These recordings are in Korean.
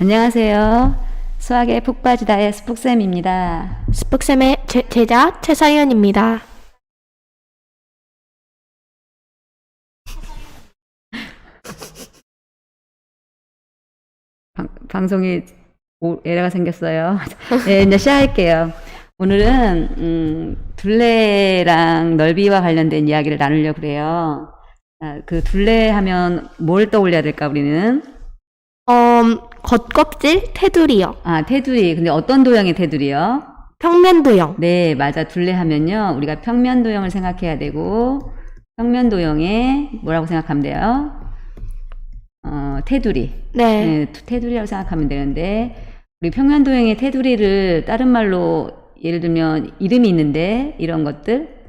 안녕하세요. 수학에 푹 빠지다의 스푹쌤입니다. 스푹쌤의 제, 제자 최사연입니다. 방, 방송이 오, 에러가 생겼어요. 네, 이제 시작할게요. 오늘은 음, 둘레랑 넓이와 관련된 이야기를 나누려고 그래요. 아, 그 둘레 하면 뭘 떠올려야 될까 우리는? 음, 겉껍질 테두리요. 아 테두리. 근데 어떤 도형의 테두리요? 평면 도형. 네, 맞아. 둘레 하면요. 우리가 평면 도형을 생각해야 되고 평면 도형에 뭐라고 생각하면 돼요? 어, 테두리. 네. 네, 테두리라고 생각하면 되는데 우리 평면 도형의 테두리를 다른 말로 예를 들면 이름이 있는데 이런 것들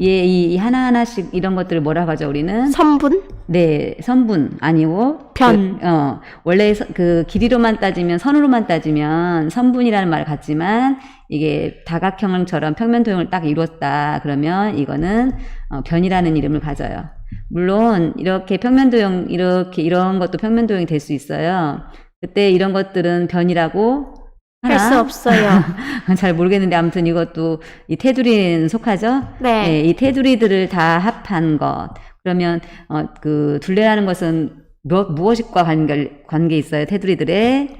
예, 이, 이 하나하나씩 이런 것들을 뭐라고 하죠, 우리는? 선분. 네, 선분 아니고 편. 그, 어, 원래 서- 그 길이로만 따지면 선으로만 따지면 선분이라는 말을 갖지만 이게 다각형처럼 평면 도형을 딱 이뤘다 그러면 이거는 어, 변이라는 이름을 가져요. 물론 이렇게 평면 도형 이렇게 이런 것도 평면 도형이 될 수 있어요. 그때 이런 것들은 변이라고 할? 수 없어요. 잘 모르겠는데 아무튼 이것도 이 테두리는 속하죠. 네. 네, 이 테두리들을 다 합한 것. 그러면 어, 그 둘레라는 것은 뭐, 무엇과 관계 관계 있어요? 테두리들의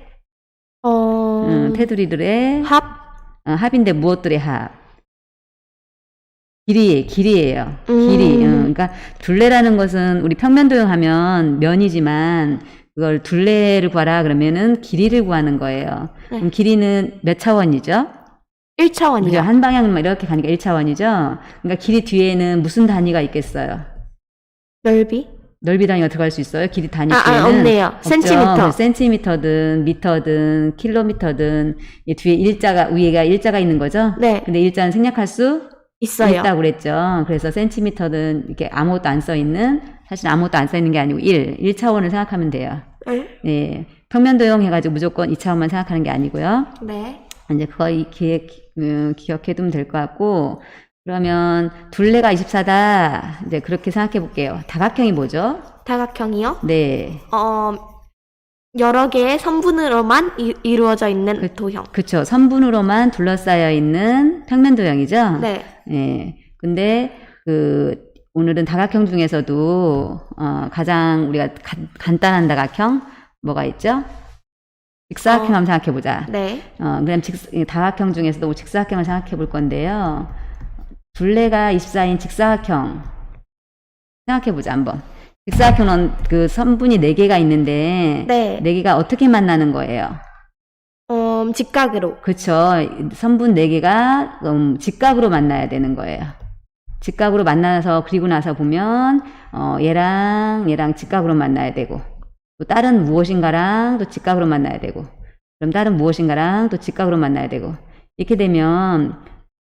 어, 음, 테두리들의 합. 어, 합인데 무엇들의 합? 길이 길이예요. 음. 길이. 어, 그러니까 둘레라는 것은 우리 평면 도형 하면 면이지만 그걸 둘레를 구하라 그러면은 길이를 구하는 거예요. 네. 그럼 길이는 몇 차원이죠? 1차원이요. 그죠? 한 방향만 이렇게 가니까 1차원이죠? 그러니까 길이 뒤에는 무슨 단위가 있겠어요? 넓이. 넓이 단위가 들어갈 수 있어요? 길이 단위 아, 뒤에는? 아, 없네요. 없죠? 센티미터. 센티미터든 미터든 킬로미터든 이 뒤에 일자가 위에가 일자가 있는 거죠? 네. 근데 일자는 생략할 수 있어요. 있다고 그랬죠. 그래서 센티미터든 이렇게 아무것도 안 써 있는 사실 아무것도 안 써 있는 게 아니고 1, 1차원을 생각하면 돼요. 네. 예. 평면 도형 해가지고 무조건 2차원만 생각하는 게 아니고요. 네. 이제 그거 이 기획, 음, 기억해 두면 될 것 같고, 그러면 둘레가 24다. 이제 그렇게 생각해 볼게요. 다각형이 뭐죠? 다각형이요. 네. 어, 여러 개의 선분으로만 이, 이루어져 있는 그- 도형. 그쵸. 선분으로만 둘러싸여 있는 평면 도형이죠? 네. 예. 근데, 그, 오늘은 다각형 중에서도, 어, 가장 우리가 간, 간단한 다각형, 뭐가 있죠? 직사각형 어. 한번 생각해 보자. 네. 어, 그럼 직, 이 다각형 중에서도 직사각형을 생각해 볼 건데요. 둘레가 24인 직사각형. 생각해 보자, 한번. 직사각형은 그 선분이 4개가 있는데, 네. 4개가 어떻게 만나는 거예요? 음, 직각으로. 그쵸. 선분 4개가, 음, 직각으로 만나야 되는 거예요. 직각으로 만나서, 그리고 나서 보면, 어, 얘랑, 얘랑 직각으로 만나야 되고, 또 다른 무엇인가랑 또 직각으로 만나야 되고, 그럼 다른 무엇인가랑 또 직각으로 만나야 되고, 이렇게 되면,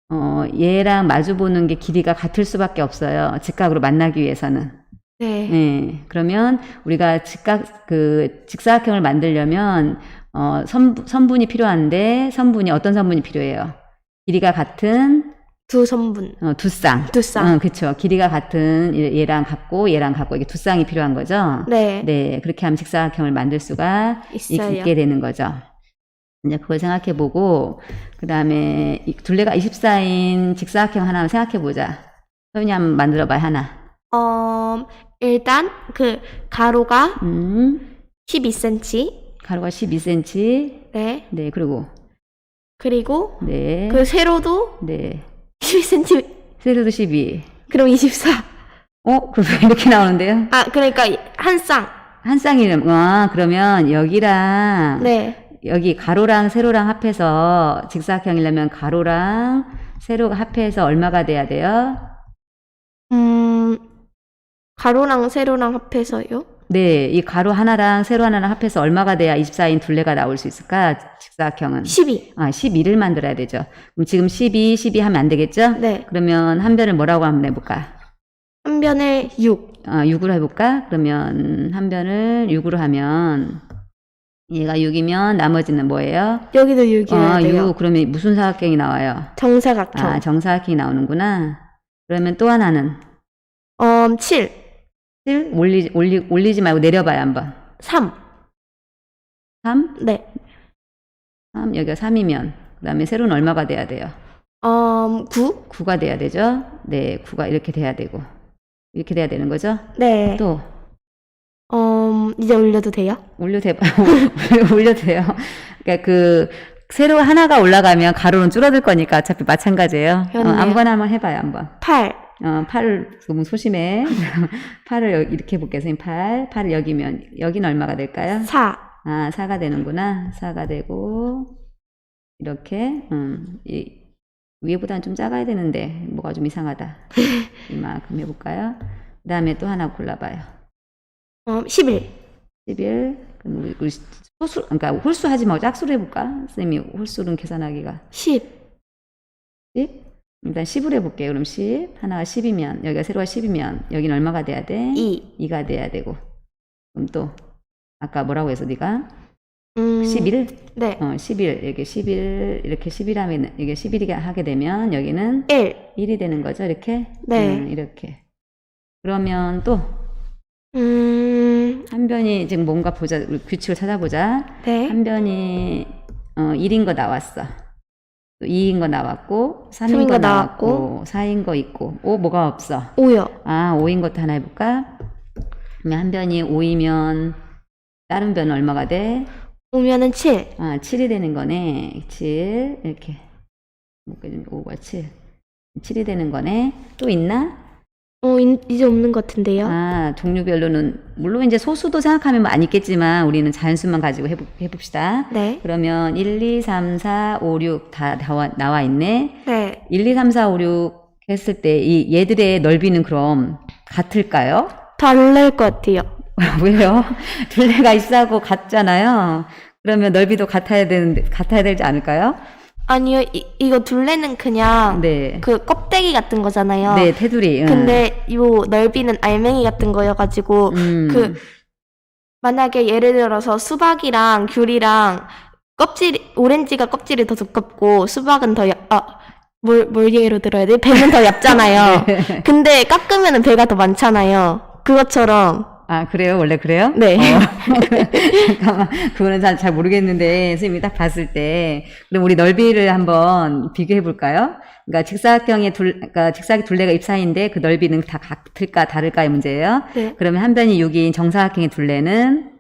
어, 얘랑 마주보는 게 길이가 같을 수밖에 없어요. 직각으로 만나기 위해서는. 네. 예. 그러면 우리가 직각, 그, 직사각형을 만들려면, 어, 선, 선분이 필요한데, 선분이 어떤 선분이 필요해요? 길이가 같은, 두 선분. 어, 두 쌍. 두 쌍. 어, 그쵸. 길이가 같은 얘- 얘랑 같고, 얘랑 같고, 이게 두 쌍이 필요한 거죠? 네. 네. 그렇게 하면 직사각형을 만들 수가 있- 있어요. 있게 되는 거죠. 이제 그걸 생각해 보고, 그 다음에 둘레가 24인 직사각형 하나 생각해 보자. 소연이 한번 만들어 봐요, 하나. 어, 일단 그 가로가 음, 12cm. 가로가 12cm. 네. 네, 그리고, 그리고 네. 그 세로도 네. 12cm. 세로도 12. 그럼 24. 어? 그럼 왜 이렇게 나오는데요? 아, 그러니까 한 쌍. 한 쌍이는, 아, 그러면 여기랑, 네. 여기 가로랑 세로랑 합해서 직사각형이려면 가로랑 세로가 합해서 얼마가 돼야 돼요? 음, 가로랑 세로랑 합해서요? 네, 이 가로 하나랑 세로 하나랑 합해서 얼마가 돼야 24인 둘레가 나올 수 있을까? 직사각형은. 12. 아, 12를 만들어야 되죠. 그럼 지금 12, 12 하면 안 되겠죠? 네. 그러면 한 변을 뭐라고 한번 해볼까? 한 변에 6. 아, 6으로 해볼까? 그러면 한 변을 6으로 하면 얘가 6이면 나머지는 뭐예요? 여기도 6이어야 아, 돼요. 6. 그러면 무슨 사각형이 나와요? 정사각형. 아, 정사각형이 나오는구나. 그러면 또 하나는 음, 7. 7 올리, 올리, 올리지 말고 내려봐요, 한번. 3. 3? 네. 3, 여기가 3이면, 그 다음에 세로는 얼마가 돼야 돼요? 음, 9? 9가 돼야 되죠? 네, 9가 이렇게 돼야 되고. 이렇게 돼야 되는 거죠? 네. 또, 음, 이제 올려도 돼요? 올려도 돼, 올려도 돼요. 그러니까 그, 세로 하나가 올라가면 가로는 줄어들 거니까 어차피 마찬가지예요. 어, 그렇네요. 아무거나 한번 해봐요, 한번. 8. 어, 팔을 너무 소심해. 팔을 여기 이렇게 해볼게요, 선생님. 팔. 팔을 여기면, 여기는 얼마가 될까요? 4. 아, 4가 되는구나. 4가 되고, 이렇게, 음, 이, 위에보다는 좀 작아야 되는데, 뭐가 좀 이상하다. 이만큼 해볼까요? 그 다음에 또 하나 골라봐요. 음, 11. 11. 그럼 우리, 우리 소수, 그러니까 홀수 하지 말고 짝수로 해볼까? 선생님이 홀수는 계산하기가. 10. 10? 일단 10으로 해볼게요. 그럼 10. 하나가 10이면, 여기가 세로가 10이면, 여기는 얼마가 돼야 돼? 2. 2가 돼야 되고. 그럼 또, 아까 뭐라고 해서 네가? 음, 11? 네. 어, 11. 이렇게 11, 이렇게 11 하면, 이게 11이게 하게 되면, 여기는 1. 1이 되는 거죠, 이렇게? 네. 음, 이렇게. 그러면 또, 음, 한 변이 지금 뭔가 보자, 우리 규칙을 찾아보자. 네. 한 변이, 어, 1인 거 나왔어. 또 2인 거 나왔고, 3인, 삼인 거거 나왔고, 나왔고, 4인 4인 거 있고, 오, 뭐가 없어? 5요. 아, 5인 것도 하나 해 볼까? 그러면 한 변이 5이면, 다른 변은 얼마가 돼? 오면은 7. 아, 7이 되는 거네. 7. 이렇게. 좀 5가 7. 7이 되는 거네. 또 있나? 어, 인- 이제 없는 것 같은데요? 아, 종류별로는, 물론 이제 소수도 생각하면 많이 있겠지만, 우리는 자연수만 가지고 해보, 해봅시다. 네. 그러면 1, 2, 3, 4, 5, 6 다 나와, 나와 있네. 네. 1, 2, 3, 4, 5, 6 했을 때, 이 얘들의 넓이는 그럼 같을까요? 다를 것 같아요. 왜요? 둘레가 있하고 같잖아요. 그러면 넓이도 같아야 되는데, 같아야 되지 않을까요? 아니요, 이, 이거 둘레는 그냥 네. 그 껍데기 같은 거잖아요. 네, 테두리. 응. 근데 요 넓이는 알맹이 같은 거여가지고 음. 그 만약에 예를 들어서 수박이랑 귤이랑 껍질 오렌지가 껍질이 더 두껍고 수박은 더 얇, 아, 뭘, 뭘 예로 들어야 돼? 배는 더 얇잖아요. 네. 근데 깎으면 배가 더 많잖아요. 그것처럼 아, 그래요? 원래 그래요? 네. 어. 잠깐만. 그거는 잘, 잘 모르겠는데, 선생님이 딱 봤을 때. 그럼 우리 넓이를 한번 비교해 볼까요? 그러니까 직사각형의 둘, 그러니까 직사각 둘레가 입사인데 그 넓이는 다 같을까 다를까의 문제예요. 네. 그러면 한 변이 6인 정사각형의 둘레는,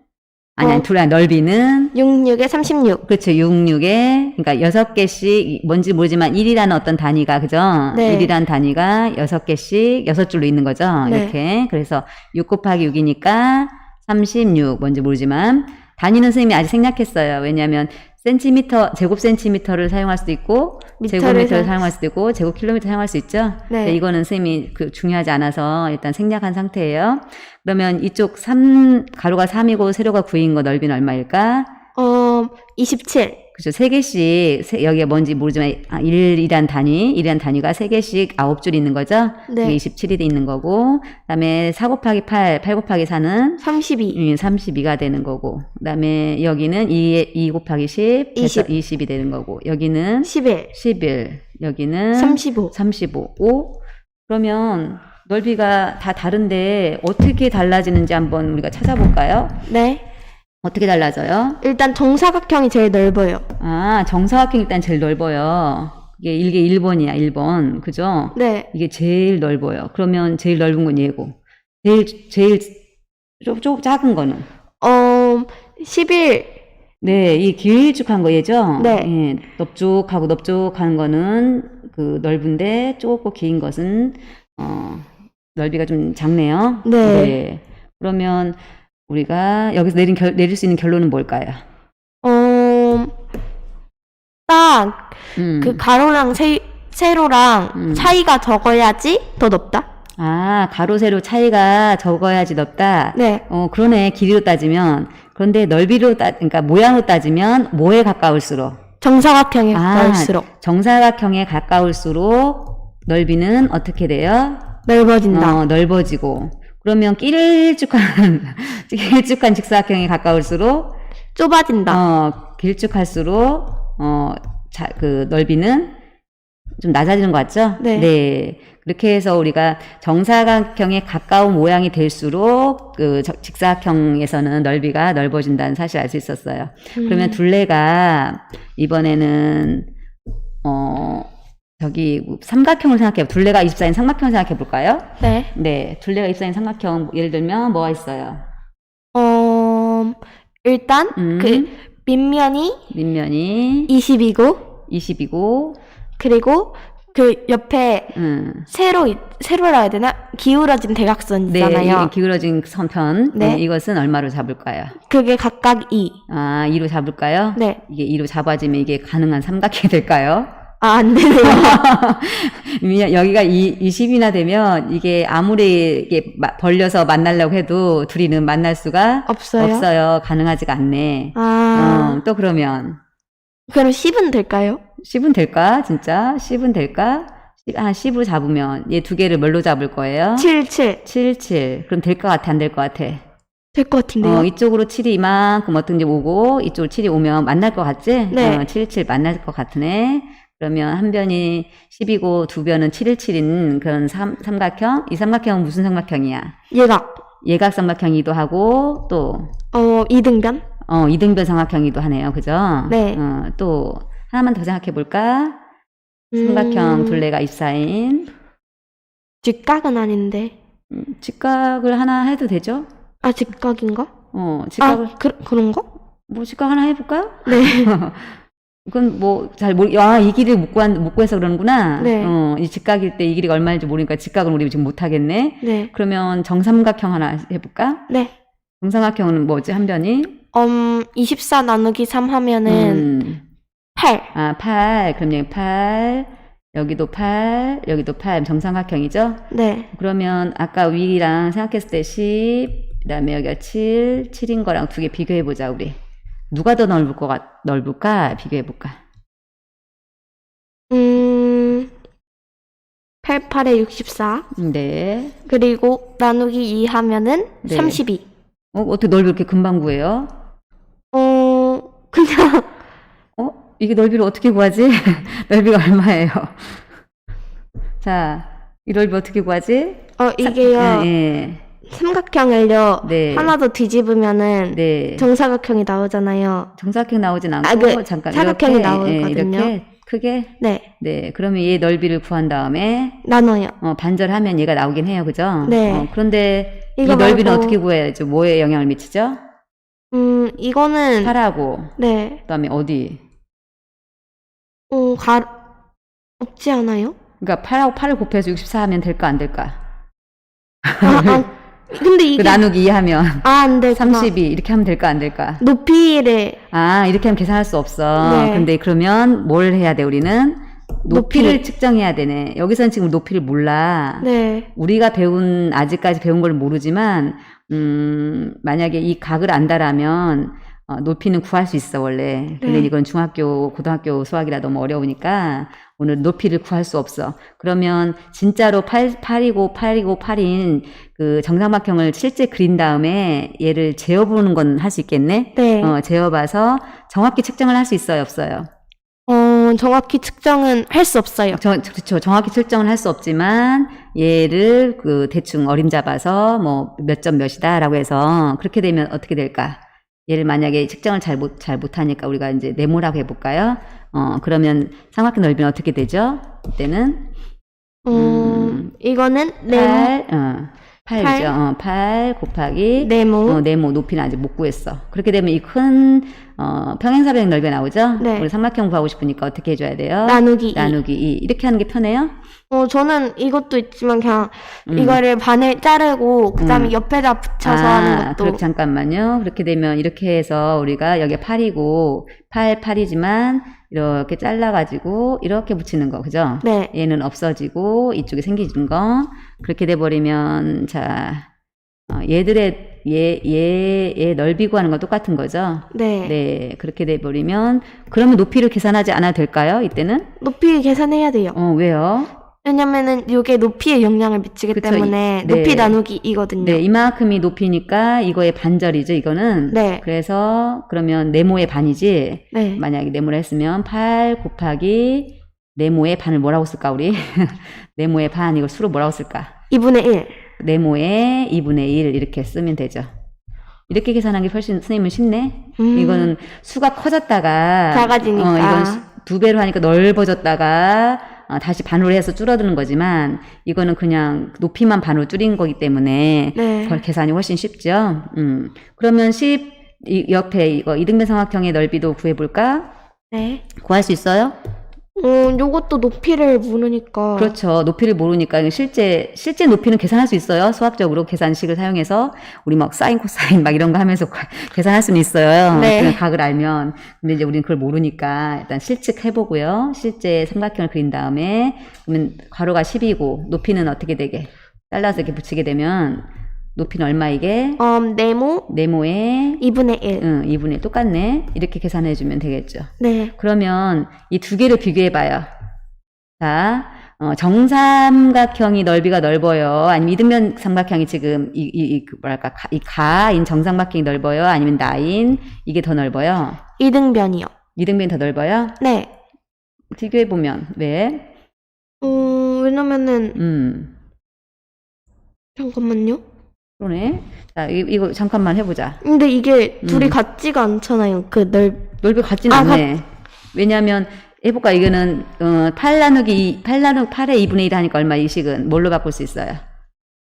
아니, 아니, 어. 둘레, 넓이는 66에 36. 그렇죠. 66에, 그러니까 6개씩, 뭔지 모르지만 1이라는 어떤 단위가, 그죠? 네. 1이라는 단위가 6개씩, 6줄로 있는 거죠? 네. 이렇게. 그래서 6 곱하기 6이니까 36, 뭔지 모르지만, 단위는 선생님이 아직 생략했어요. 왜냐하면, 센티미터, 제곱 센티미터를 사용할 수도 있고, 미터를 제곱미터를 사용- 사용할 수도 있고, 제곱 킬로미터 사용할 수 있죠? 네. 근데 이거는 선생님이 그 중요하지 않아서 일단 생략한 상태예요. 그러면 이쪽 3, 가로가 3이고 세로가 9인 거 넓이는 얼마일까? 어, 27. 그죠. 세 개씩, 세- 여기가 뭔지 모르지만, 아, 1이란 단위, 1이란 단위가 세 개씩 아홉 줄 있는 거죠? 네. 그게 27이 돼 있는 거고, 그 다음에 4 곱하기 8, 8 곱하기 4는 32. 32가 되는 거고, 그 다음에 여기는 2, 2 곱하기 10, 20. 20이 되는 거고, 여기는 11. 11, 여기는 35. 35. 5? 그러면 넓이가 다 다른데 어떻게 달라지는지 한번 우리가 찾아볼까요? 네. 어떻게 달라져요? 일단 정사각형이 제일 넓어요. 아, 정사각형 일단 제일 넓어요. 이게 이게 1번이야, 1번. 그죠? 네. 이게 제일 넓어요. 그러면 제일 넓은 건 얘고. 제일, 제일 좀, 좀 작은 거는. 어, 11. 네, 이 길쭉한 거 얘죠? 네. 예, 넓쭉하고 넓쭉한 거는 그 넓은데 좁고 긴 것은, 어, 넓이가 좀 작네요. 네. 그러면 우리가 여기서 내린 결, 내릴 수 있는 결론은 뭘까요? 어, 딱, 음. 그 가로랑 세, 세로랑 음. 차이가 적어야지 더 높다? 아, 가로, 세로 차이가 적어야지 넓다. 네. 어, 그러네. 길이로 따지면. 그런데 넓이로 따, 그러니까 모양으로 따지면 뭐에 가까울수록? 정사각형에 아, 가까울수록 정사각형에 가까울수록 넓이는 어떻게 돼요? 넓어진다. 어, 넓어지고. 그러면 길쭉한, 길쭉한 직사각형에 가까울수록, 좁아진다. 어, 길쭉할수록, 어, 자, 그 넓이는 좀 낮아지는 것 같죠? 네. 그렇게 해서 우리가 정사각형에 가까운 모양이 될수록 그 저- 직사각형에서는 넓이가 넓어진다는 사실 알 수 있었어요. 그러면 음. 둘레가 이번에는 어 저기 삼각형을 생각해 둘레가 24인 삼각형을 생각해 볼까요? 네. 네, 둘레가 24인 삼각형 예를 들면 뭐가 있어요? 어, 일단 음. 그 밑면이 밑면이 20이고 20이고 그리고 그 옆에 음. 세로 있- 세로라 해야 되나? 기울어진 대각선 네, 기울어진 선편. 네. 네, 이것은 얼마로 잡을까요? 그게 각각 2. 아, 2로 잡을까요? 네. 이게 2로 잡아지면 이게 가능한 삼각형이 될까요? 아, 안 되네요. 여기가 이, 20이나 되면 이게 아무리 이게 마- 벌려서 만나려고 해도 둘이는 만날 수가 없어요? 없어요. 가능하지가 않네. 아, 어, 또 그러면 그럼 10은 될까요? 10은 될까? 진짜? 10은 될까? 10, 한 10으로 잡으면 얘 두 개를 뭘로 잡을 거예요? 7, 7. 7, 7. 그럼 될 것 같아? 안 될 것 같아? 될 것 같은데요? 어, 이쪽으로 7이 이만큼 어떤지 오고 이쪽으로 7이 오면 만날 것 같지? 네. 어, 7, 7 만날 것 같으네. 그러면 한 변이 10이고 두 변은 7, 1, 7인 그런 삼, 삼각형? 이 삼각형은 무슨 삼각형이야? 얘가, 예각 삼각형이기도 하고 또 어, 이등변? 어, 이등변 삼각형이기도 하네요. 그죠? 네. 어, 또 하나만 더 생각해 볼까? 삼각형 음, 둘레가 입사인 직각은 아닌데. 음, 직각을 하나 해도 되죠? 아, 직각인가? 어, 직각을 아, 그, 그런 거? 뭐 직각 하나 해볼까? 네. 그건 뭐 잘 모르. 아 이 길이를 못 구한 못 구해서 그러는구나. 네. 어, 이 직각일 때 이 길이가 얼마인지 모르니까 직각은 우리 지금 못 하겠네. 네. 그러면 정삼각형 하나 해볼까? 네. 정삼각형은 뭐지 한 변이? 음, 24 나누기 3 하면은 음, 8. 아 8. 그럼 여기 8. 여기도 8. 여기도 8. 정삼각형이죠? 네. 그러면 아까 위랑 생각했을 때 10, 그 다음에 여기가 7, 7인 거랑 두 개 비교해 보자 우리. 누가 더 넓을 것 같, 넓을까? 비교해 볼까? 음, 8, 8에 64. 네. 그리고 나누기 2 하면은 네. 32. 어, 어떻게 넓이 이렇게 금방 구해요? 어, 그냥, 어? 이게 넓이를 어떻게 구하지? 넓이가 얼마예요? 자, 이 넓이 어떻게 구하지? 어, 이게요. 네, 삼각형을요. 네. 하나 더 뒤집으면은 네. 정사각형이 나오잖아요. 정사각형 나오진 않고 아, 그 잠깐 사각형이 이렇게, 나오거든요. 예, 이렇게 크게 네. 네 그러면 얘 넓이를 구한 다음에 나눠요. 어, 반절하면 얘가 나오긴 해요 그죠? 네. 어, 그런데 이 넓이는 말고- 어떻게 구해야죠? 뭐에 영향을 미치죠? 음, 이거는, 8하고 네. 그다음에 어디? 어, 가, 없지 않아요? 그러니까 8하고 8을 곱해서 64 하면 될까 안 될까? 아, 아, 근데 그 이게, 나누기 2 하면 아, 안 돼. 32 이렇게 하면 될까 안 될까? 높이를, 아, 이렇게 하면 계산할 수 없어. 네. 근데 그러면 뭘 해야 돼, 우리는? 높이를 높이. 측정해야 되네. 여기서는 지금 높이를 몰라. 네. 우리가 배운, 아직까지 배운 걸 모르지만, 음, 만약에 이 각을 안다라면, 어, 높이는 구할 수 있어, 원래. 근데 네. 이건 중학교, 고등학교 수학이라 너무 어려우니까, 오늘 높이를 구할 수 없어. 그러면, 진짜로 8, 8이고 8이고 8인 그 정삼각형을 실제 그린 다음에 얘를 재어보는 건 할 수 있겠네? 네. 어, 재어봐서 정확히 측정을 할 수 있어요, 없어요? 어, 정확히 측정은 할 수 없어요. 정, 그렇죠. 정확히 측정을 할 수 없지만 얘를 그 대충 어림 잡아서 뭐 몇 점 몇이다라고 해서 그렇게 되면 어떻게 될까? 얘를 만약에 측정을 잘 못, 잘 못하니까 우리가 이제 네모라고 해볼까요? 어, 그러면 삼각형 넓이는 어떻게 되죠? 이때는 음, 음, 이거는 네, 8, 어, 8이죠. 팔. 어, 8 곱하기 네모. 어, 네모 높이는 아직 못 구했어. 그렇게 되면 이 큰 어, 평행사변 넓이 나오죠? 네. 우리 삼각형 구하고 싶으니까 어떻게 해줘야 돼요? 나누기 2. 나누기 2. 이렇게 하는 게 편해요? 어, 저는 이것도 있지만 그냥 음. 이거를 반을 자르고 그다음에 음. 옆에다 붙여서 아, 하는 것도 그렇게 잠깐만요. 그렇게 되면 이렇게 해서 우리가 여기 8이고 8, 8이지만 이렇게 잘라가지고 이렇게 붙이는 거, 그죠? 네. 얘는 없어지고 이쪽에 생기는 거 그렇게 돼버리면 자 어, 얘들의 얘, 얘, 얘 넓이 구하는 건 똑같은 거죠. 네. 네, 그렇게 돼버리면 그러면 높이를 계산하지 않아도 될까요? 이때는? 높이 계산해야 돼요. 어, 왜요? 왜냐면은 이게 높이에 영향을 미치기 그쵸, 때문에 이- 네. 높이 나누기 이거든요. 네, 이만큼이 높이니까 이거의 반절이죠, 이거는. 네. 그래서 그러면 네모의 반이지. 네. 만약에 네모를 했으면 8 곱하기 네모의 반을 뭐라고 쓸까, 우리? 네모의 반, 이걸 수로 뭐라고 쓸까? 2분의 1. 네모의 2분의 1 이렇게 쓰면 되죠. 이렇게 계산하기 훨씬 선생님은 쉽네. 음. 이거는 수가 커졌다가 작아지니까. 어, 이건 시- 두 배로 하니까 넓어졌다가 어, 다시 반으로 해서 줄어드는 거지만 이거는 그냥 높이만 반으로 줄인 거기 때문에 네. 그 계산이 훨씬 쉽죠. 음. 그러면 10 이, 옆에 이거 이등변 삼각형의 넓이도 구해 볼까? 네. 구할 수 있어요? 음, 요것도 높이를 모르니까. 그렇죠. 높이를 모르니까 실제 실제 높이는 계산할 수 있어요. 수학적으로 계산식을 사용해서 우리 막 사인 코사인 막 이런 거 하면서 계산할 수는 있어요. 네. 그 각을 알면. 근데 이제 우리는 그걸 모르니까 일단 실측해 보고요. 실제 삼각형을 그린 다음에 그러면 괄호가 10이고 높이는 어떻게 되게 잘라서 이렇게 붙이게 되면 높이는 얼마 이게 음, 네모 네모에 2분의 1. 응, 2분의 똑같네. 이렇게 계산해 주면 되겠죠. 네. 그러면 이 두 개를 비교해 봐요. 자, 어, 정삼각형이 넓이가 넓어요. 아니면 이등변 삼각형이 지금 이, 이, 이그 뭐랄까 가, 이 가인 정삼각형이 넓어요. 아니면 나인 이게 더 넓어요. 이등변이요. 이등변이 더 넓어요. 네. 비교해 보면 왜? 음, 왜냐면은 음, 잠깐만요. 그러네. 자, 이, 이거 잠깐만 해보자. 근데 이게 둘이 음. 같지가 않잖아요. 그 넓. 넓이 같진 아, 않네. 왜냐하면 해볼까 이거는 어, 8 나누기 8 나누 8의 2분의 1 하니까 얼마 이 식은 뭘로 바꿀 수 있어요?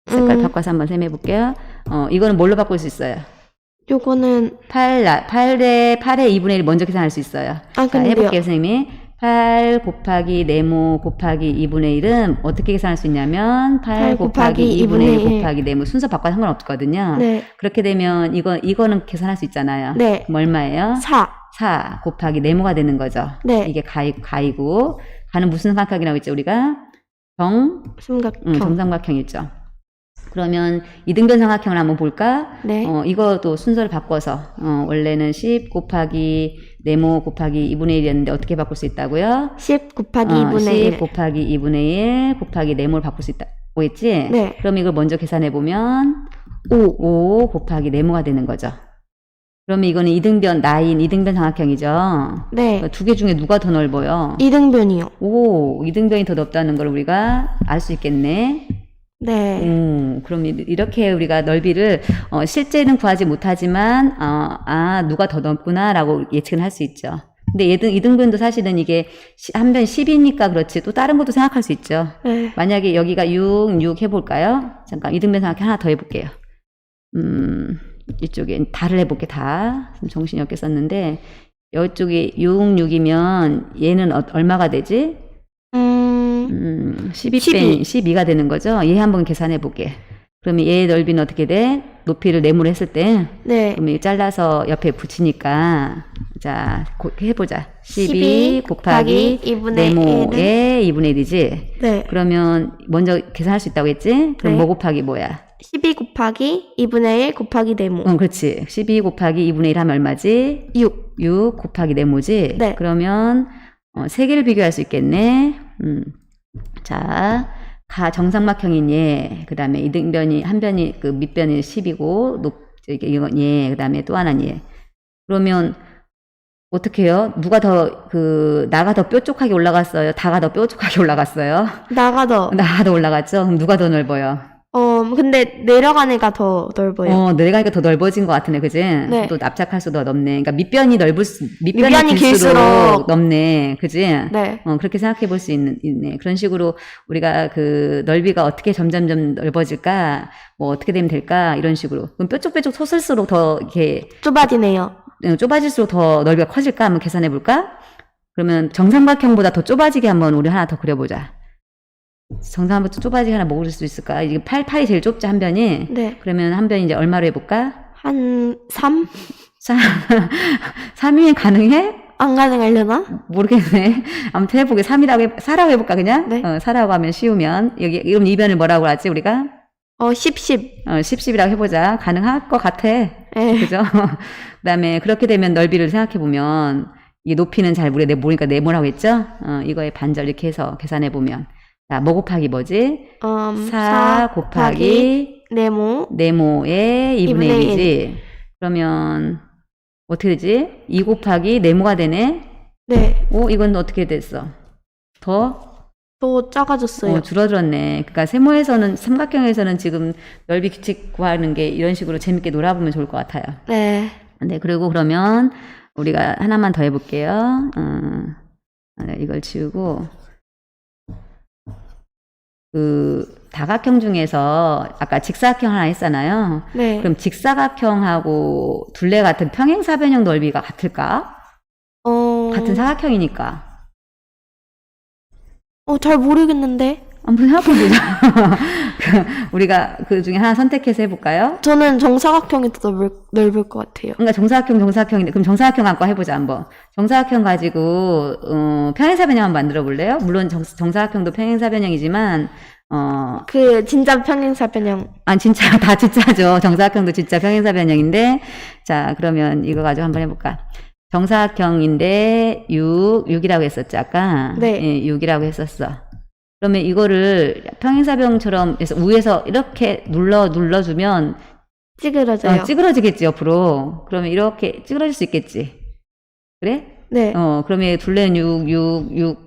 색깔 음. 바꿔서 한번 셈해 볼게요. 어, 이거는 뭘로 바꿀 수 있어요? 요거는 8, 나, 8의, 8의 2분의 1 먼저 계산할 수 있어요. 아 자, 근데요. 해볼게요, 선생님이. 8 곱하기 네모 곱하기 2분의 1은 어떻게 계산할 수 있냐면 8, 8 곱하기 곱하기 2분의 1 2분의 1 곱하기 네모 순서 바꿔도 상관없거든요. 네. 그렇게 되면 이거, 이거는 계산할 수 있잖아요. 네. 그럼 얼마예요? 4. 4 곱하기 네모가 되는 거죠. 네. 이게 가이, 가이고, 가는 무슨 삼각형이라고 했죠, 우리가? 정, 삼각형. 음, 정삼각형이죠. 그러면 이등변 삼각형을 한번 볼까? 네. 어, 이것도 순서를 바꿔서, 어, 원래는 10 곱하기 네모 곱하기 2분의 1이었는데 어떻게 바꿀 수 있다고요? 10 곱하기 어, 2분의 10 1. 곱하기 2분의 1 곱하기 네모를 바꿀 수 있다고 했지? 네. 그럼 이걸 먼저 계산해 보면 5. 5 곱하기 네모가 되는 거죠. 그러면 이거는 이등변, 나인, 이등변 삼각형이죠. 네. 두 개 중에 누가 더 넓어요? 이등변이요. 오, 이등변이 더 넓다는 걸 우리가 알 수 있겠네. 네. 음, 그럼 이- 이렇게 우리가 넓이를 어, 실제는 구하지 못하지만 어, 아 누가 더 넓구나라고 예측은 할 수 있죠. 근데 이등 이등변도 사실은 이게 시- 한변 10이니까 그렇지 또 다른 것도 생각할 수 있죠. 네. 만약에 여기가 6, 6 해볼까요? 잠깐 이등변 생각해 하나 더 해볼게요. 음, 이쪽에 다를 해볼게 다. 정신이 없게 썼는데 이쪽이 6, 6이면 얘는 어- 얼마가 되지? 음, 음, 12 12. 뺀 12 가 되는 거죠. 얘 한번 계산해 볼게. 그러면 얘의 넓이는 어떻게 돼? 높이를 네모로 했을 때, 네. 그러면 잘라서 옆에 붙이니까, 자, 고- 해보자. 12, 12 곱하기 곱하기 2분의 네모의 2분의 1이지. 네. 그러면 먼저 계산할 수 있다고 했지? 그럼 네. 뭐 곱하기 뭐야? 12 곱하기 2분의 1 곱하기 네모. 응, 그렇지. 12 곱하기 2분의 1 하면 얼마지? 6. 6 곱하기 네모지? 네. 그러면 어, 세 개를 비교할 수 있겠네. 음. 자, 가 정삼각형인 얘, 그 다음에 이등변이, 한 변이, 그 밑변이 10이고, 높, 이게 이건 얘, 그 다음에 또 하나는 얘. 그러면, 어떻게 해요? 누가 더, 그, 나가 더 뾰족하게 올라갔어요? 다가 더 뾰족하게 올라갔어요? 나가 더. 나가 더 올라갔죠? 그럼 누가 더 넓어요? 어, 근데 애가 더 넓어요. 어, 내가 더 넓어진 것 같으네, 그지? 네. 또 납작할 수도 넓네. 그러니까 밑변이 넓을 수, 밑변이, 밑변이 길수록, 길수록 넓네, 그지? 네. 어, 그렇게 생각해 볼수 있는, 있네. 그런 식으로 우리가 그 넓이가 어떻게 점점점 넓어질까, 뭐 어떻게 되면 될까, 이런 식으로. 그럼 뾰족뾰족 솟을수록 더 이렇게 좁아지네요. 어, 좁아질수록 더 넓이가 커질까? 한번 계산해 볼까? 그러면 정삼각형보다 더 좁아지게 한번 우리 하나 더 그려보자. 좁아지게 하나 먹을 수 있을까? 이게 8, 8이 제일 좁지, 한 변이. 네. 그러면 한 변이 이제 얼마로 해볼까? 한 3? 3, 3이면 가능해? 안 가능하려나? 모르겠네. 아무튼 해보게. 3이라고 해, 4라고 해볼까, 그냥? 네. 어, 4라고 하면 쉬우면. 여기, 그럼 이 변을 뭐라고 하지, 우리가? 어, 10, 10. 어, 10, 10이라고 해보자. 가능할 것 같아. 네. 그죠? 그 다음에, 그렇게 되면 넓이를 생각해보면, 이 높이는 잘 내- 모르니까 네모라고 했죠? 어, 이거의 반절 이렇게 해서 계산해보면. 자, 뭐 곱하기 뭐지? 음, 4 곱하기 네모. 네모의 2분의 2분의 1이지. 그러면, 어떻게 되지? 2 곱하기 네모가 되네? 네. 오, 이건 어떻게 됐어? 더 또 작아졌어요. 어, 줄어들었네. 그러니까 세모에서는 삼각형에서는 지금 넓이 규칙 구하는 게 이런 식으로 재밌게 놀아보면 좋을 것 같아요. 네. 네, 그리고 그러면 우리가 하나만 더 해볼게요. 음, 아, 네, 이걸 지우고 그 다각형 중에서 아까 직사각형 하나 했잖아요. 네. 그럼 직사각형하고 둘레 같은 평행사변형 넓이가 같을까? 어, 같은 사각형이니까. 어, 잘 모르겠는데. 한번 생각해보자. 그, 우리가 그 중에 하나 선택해서 해볼까요? 저는 정사각형이 더 넓을, 넓을 것 같아요. 그러니까 정사각형, 정사각형인데, 그럼 정사각형 갖고 해보자, 한번. 정사각형 가지고, 어, 평행사 변형 한번 만들어 볼래요? 물론 정, 정사각형도 평행사 변형이지만, 어, 그, 진짜 평행사 변형. 아, 진짜, 다 진짜죠. 정사각형도 진짜 평행사 변형인데, 자, 그러면 이거 가지고 한번 해볼까? 정사각형인데, 6, 6이라고 했었죠, 아까? 네. 예, 6이라고 했었어. 그러면 이거를 평행사변형처럼 해서 위에서 이렇게 눌러, 눌러주면, 찌그러져요. 어, 찌그러지겠지, 옆으로. 그러면 이렇게 찌그러질 수 있겠지. 그래? 네. 어, 그러면 둘레는 6, 6, 6,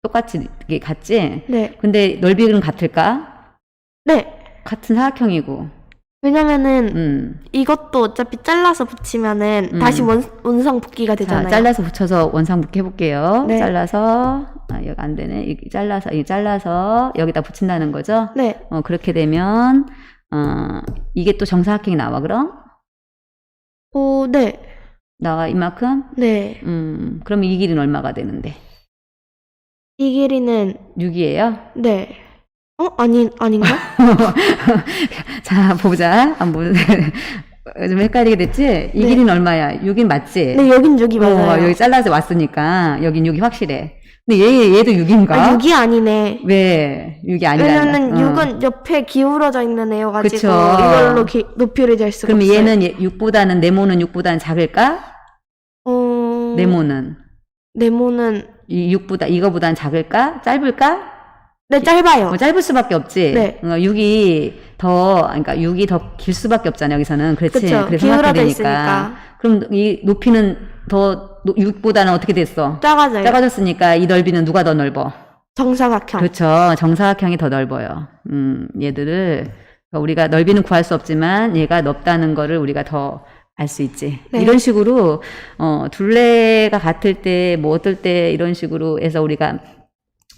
똑같이, 이게 같지? 네. 근데 넓이는 같을까? 네. 같은 사각형이고, 왜냐면은, 음. 이것도 어차피 잘라서 붙이면은 음. 다시 원, 원상 붙기가 되잖아요. 자, 잘라서 붙여서 원상붙게 해볼게요. 네. 잘라서, 아, 여기 안 되네. 이 잘라서, 이 잘라서 여기다 붙인다는 거죠? 네. 어, 그렇게 되면, 어, 이게 또 정사각형이 나와, 그럼? 오, 네. 나와, 이만큼? 네. 음, 그럼 이 길이는 얼마가 되는데? 이 길이는, 6이에요? 네. 어? 아니, 아닌가? 자, 보자. 한번. 좀 헷갈리게 됐지? 이 네. 길이는 얼마야? 6인 맞지? 네, 여긴 6이 맞아요. 어, 여기 잘라서 왔으니까, 여긴 6이 확실해. 근데 얘, 얘도 6인가? 아, 6이 아니네. 왜? 6이 아니라. 왜냐면 6은 옆에 기울어져 있는 애여가지고 그쵸. 이걸로 기, 높이를 잴 수가 그럼 없어요. 얘는 6보다는, 네모는 6보다는 작을까? 어... 네모는. 네모는 이 6보다, 이거보다는 작을까? 짧을까? 네 짧아요. 뭐 짧을 수밖에 없지. 네. 어, 6이 더, 그러니까 6이 더 길 수밖에 없잖아, 여기서는. 그렇지. 그쵸. 그래서 삼각형이 되니까. 있으니까 그럼 이 높이는 더, 6보다는 어떻게 됐어? 작아져요. 작아졌으니까 이 넓이는 누가 더 넓어? 정사각형. 그렇죠. 정사각형이 더 넓어요. 음, 얘들을 그러니까 우리가 넓이는 구할 수 없지만 얘가 넓다는 거를 우리가 더 알 수 있지. 네. 이런 식으로 어, 둘레가 같을 때 뭐 어떨 때 이런 식으로 해서 우리가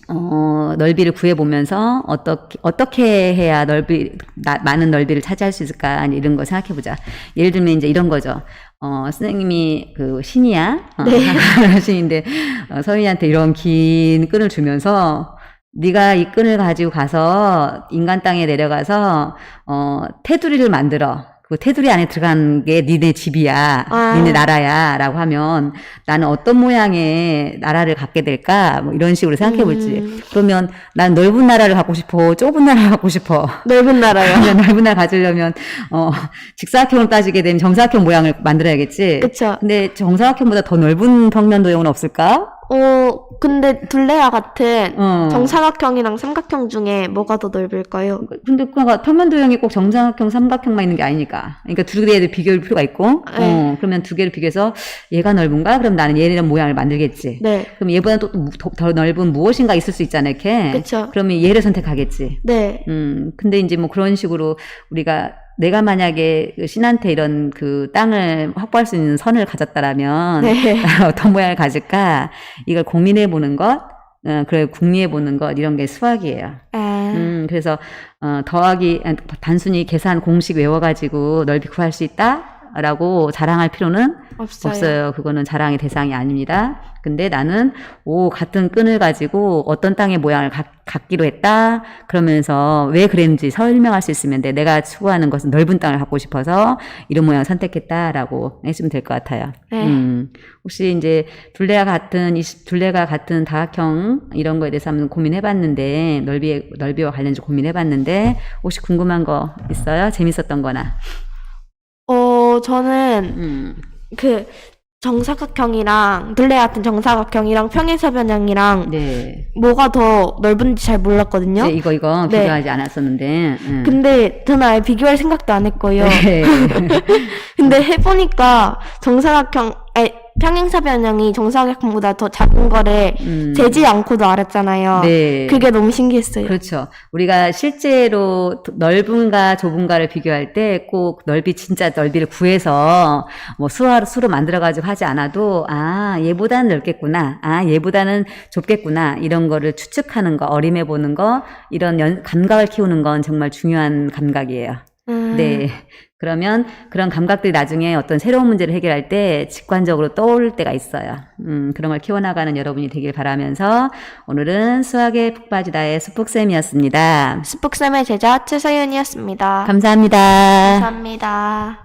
어, 넓이를 구해 보면서 어떻게 어떻게 해야 넓이 나- 많은 넓이를 차지할 수 있을까 이런 거 생각해 보자. 예를 들면 이제 이런 거죠. 어, 선생님이 그 신이야. 어, 네. 신인데 어, 서민이한테 이런 긴 끈을 주면서 네가 이 끈을 가지고 가서 인간 땅에 내려가서 어, 테두리를 만들어. 그 테두리 안에 들어간 게 니네 집이야, 아. 니네 나라야라고 하면 나는 어떤 모양의 나라를 갖게 될까? 뭐 이런 식으로 생각해 볼지. 음, 그러면 난 넓은 나라를 갖고 싶어, 좁은 나라를 갖고 싶어. 넓은 나라요. 그냥 넓은 나라 가지려면 어, 직사각형을 따지게 되면 정사각형 모양을 만들어야겠지. 그쵸. 근데 정사각형보다 더 넓은 평면 도형은 없을까? 어, 근데 둘레와 같은 어. 정사각형이랑 삼각형 중에 뭐가 더 넓을까요? 근데 그가 평면 도형이 꼭 정사각형, 삼각형만 있는 게 아니니까. 그러니까 두 개를 비교할 필요가 있고. 네. 어, 그러면 두 개를 비교해서 얘가 넓은가? 그럼 나는 얘랑 모양을 만들겠지. 네. 그럼 얘보다 또더 넓은 무엇인가 있을 수 있잖아, 이렇게. 그쵸. 그러면 얘를 선택하겠지. 네. 음, 근데 이제 뭐 그런 식으로 우리가 내가 만약에 그 신한테 이런 그 땅을 확보할 수 있는 선을 가졌다라면 네. 어떤 모양을 가질까? 이걸 고민해 보는 것, 어, 그래 궁리해 보는 것 이런 게 수학이에요. 아, 음, 그래서 어, 더하기 아니, 단순히 계산 공식 외워가지고 넓이 구할 수 있다 라고 자랑할 필요는 없어요. 없어요. 그거는 자랑의 대상이 아닙니다. 근데 나는 오 같은 끈을 가지고 어떤 땅의 모양을 갖, 갖기로 했다. 그러면서 왜 그랬는지 설명할 수 있으면 돼. 내가 추구하는 것은 넓은 땅을 갖고 싶어서 이런 모양을 선택했다라고 해주면 될 것 같아요. 네. 음, 혹시 이제 둘레와 같은 둘레가 같은 다각형 이런 거에 대해서 한번 고민해봤는데 넓이 넓이와 관련해서 고민해봤는데 혹시 궁금한 거 있어요? 재밌었던 거나. 어, 저는 음. 그 정사각형이랑 둘레 같은 정사각형이랑 평행사변형이랑 네. 뭐가 더 넓은지 잘 몰랐거든요. 네, 이거 이거 네. 비교하지 않았었는데. 음. 근데 저는 아예 비교할 생각도 안 했고요. 네. 근데 해보니까 정사각형, 아니, 평행사 변형이 정사각형보다 더 작은 거를 음, 재지 않고도 알았잖아요. 네. 그게 너무 신기했어요. 그렇죠. 우리가 실제로 넓음과 좁음과를 비교할 때 꼭 넓이 진짜 넓이를 구해서 뭐 수화로 수로 만들어 가지고 하지 않아도 아 얘보다는 넓겠구나, 아 얘보다는 좁겠구나 이런 거를 추측하는 거, 어림해 보는 거 이런 연, 감각을 키우는 건 정말 중요한 감각이에요. 음, 네. 그러면 그런 감각들이 나중에 어떤 새로운 문제를 해결할 때 직관적으로 떠오를 때가 있어요. 음, 그런 걸 키워나가는 여러분이 되길 바라면서 오늘은 수학에 푹 빠지다의 수북쌤이었습니다. 스북쌤의 제자 최서윤이었습니다. 감사합니다. 감사합니다.